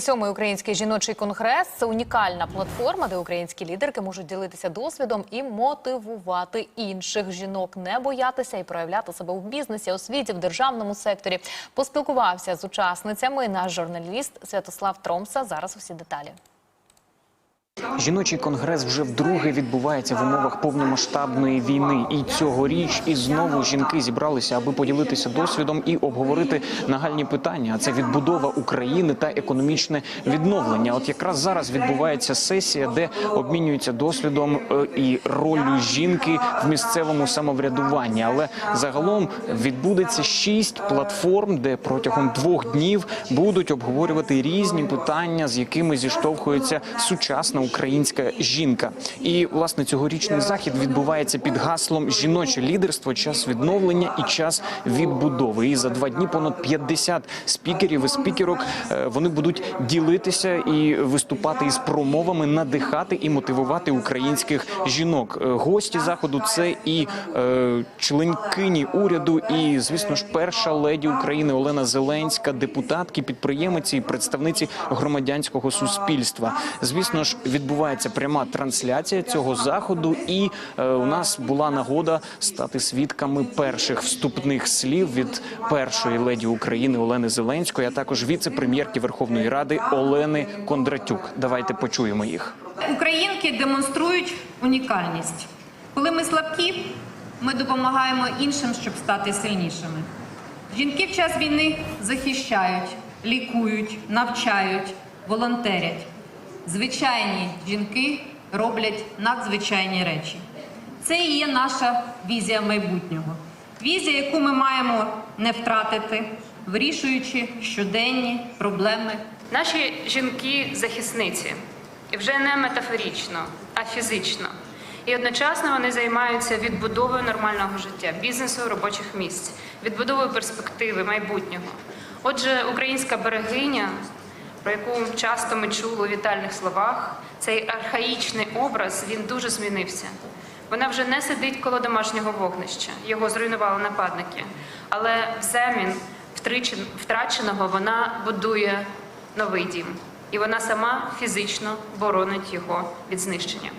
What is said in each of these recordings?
Сьомий український жіночий конгрес це унікальна платформа, де українські лідерки можуть ділитися досвідом і мотивувати інших жінок, не боятися і проявляти себе в бізнесі, освіті, в державному секторі. Поспілкувався з учасницями наш журналіст Святослав Тромса. Зараз усі деталі. Жіночий конгрес вже вдруге відбувається в умовах повномасштабної війни. І цьогоріч і знову жінки зібралися, аби поділитися досвідом і обговорити нагальні питання. А це відбудова України та економічне відновлення. От якраз зараз відбувається сесія, де обмінюються досвідом е, і роллю жінки в місцевому самоврядуванні. Але загалом відбудеться шість платформ, де протягом двох днів будуть обговорювати різні питання, з якими зіштовхується сучасна українська жінка. І власне цьогорічний захід відбувається під гаслом жіноче лідерство, час відновлення і час відбудови. І за два дні понад 50 спікерів і спікерок е, вони будуть ділитися і виступати із промовами, надихати і мотивувати українських жінок. Е, Гості заходу це і е, членкині уряду, і звісно ж перша леді України Олена Зеленська, депутатки, підприємиці і представниці громадянського суспільства. Звісно ж, відбувається пряма трансляція цього заходу, і е, у нас була нагода стати свідками перших вступних слів від першої леді України Олени Зеленської, а також віце-прем'єрки Верховної Ради Олени Кондратюк. Давайте почуємо їх. Українки демонструють унікальність. Коли ми слабкі, ми допомагаємо іншим, щоб стати сильнішими. Жінки в час війни захищають, лікують, навчають, волонтерять. Звичайні жінки роблять надзвичайні речі. Це і є наша візія майбутнього. Візія, яку ми маємо не втратити, вирішуючи щоденні проблеми Наші жінки захисниці, і вже не метафорично, а фізично. І одночасно вони займаються відбудовою нормального життя, бізнесу, робочих місць, відбудовою перспективи майбутнього. Отже, українська берегиня, про яку часто ми чули у вітальних словах, цей архаїчний образ він дуже змінився. Вона вже не сидить коло домашнього вогнища, його зруйнували нападники. Але взамін втраченого вона будує новий дім, і вона сама фізично боронить його від знищення.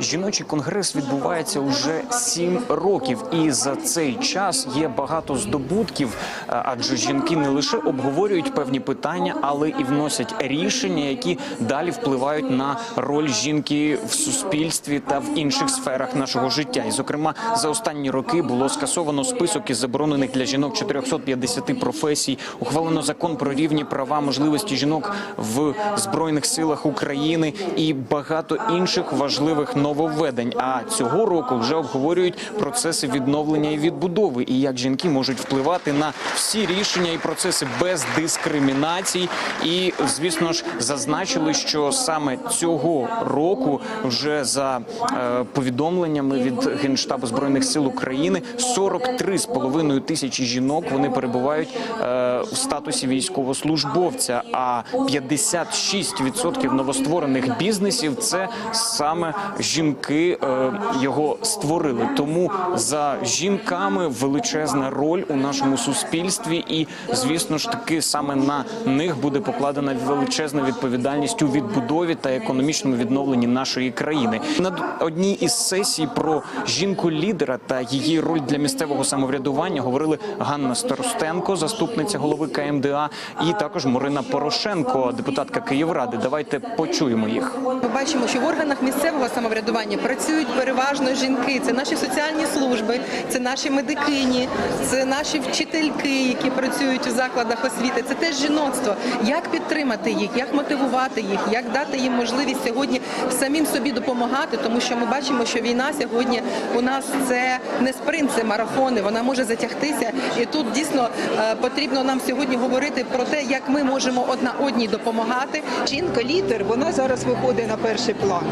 Жіночий конгрес відбувається уже сім років, і за цей час є багато здобутків, адже жінки не лише обговорюють певні питання, але і вносять рішення, які далі впливають на роль жінки в суспільстві та в інших сферах нашого життя. І, зокрема, за останні роки було скасовано список із заборонених для жінок 450 професій. Ухвалено закон про рівні права, можливості жінок в збройних силах України і багато інших важливих нововведень. А цього року вже обговорюють процеси відновлення і відбудови, і як жінки можуть впливати на всі рішення і процеси без дискримінацій. І звісно ж зазначили, що саме цього року, вже за е, повідомленнями від генштабу збройних сил України, 43,5 тисячі жінок вони перебувають е, у статусі військовослужбовця. А 56% новостворених бізнесів це саме жінки е, його створили. Тому за жінками величезна роль у нашому суспільстві, і звісно ж таки саме на них буде покладена величезна відповідальність у відбудові та економічному відновленні нашої країни. На одній із сесій про жінку-лідера та її роль для місцевого самоврядування говорили Ганна Старостенко, заступниця голови КМДА, і також Марина Порошенко, депутатка Київради. Давайте почуємо їх. Ми бачимо, що в органах місцевого самоврядування працюють переважно жінки. Це наші соціальні служби, це наші медикині, це наші вчительки, які працюють у закладах освіти. Це теж жіноцтво. Як підтримати їх, як мотивувати їх, як дати їм можливість сьогодні самим собі допомагати, тому що ми бачимо, що війна сьогодні у нас це не спринт, це марафони. Вона може затягтися, і тут дійсно е, потрібно нам сьогодні говорити про те, як ми можемо одна одній допомагати. Жінка-лідер, вона зараз виходить на перший план.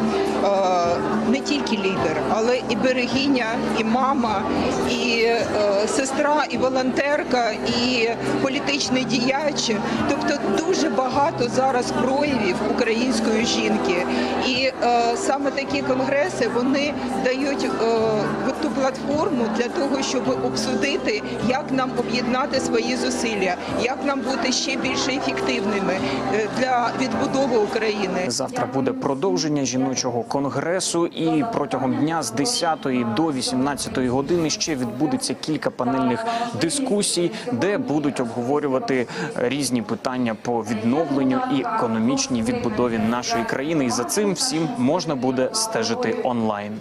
Не тільки лідер, але і берегиня, і мама, і е, сестра, і волонтерка, і політичний діяч. Тобто дуже багато зараз проявів української жінки. І е, саме такі конгреси вони дають е, платформу для того, щоб обсудити, як нам об'єднати свої зусилля, як нам бути ще більш ефективними е, для відбудови України. Завтра буде продовження жіночого конгресу, і протягом дня з 10 до 18 години ще відбудеться кілька панельних дискусій, де будуть обговорювати різні питання по відновленню і економічній відбудові нашої країни. І за цим всім можна буде стежити онлайн.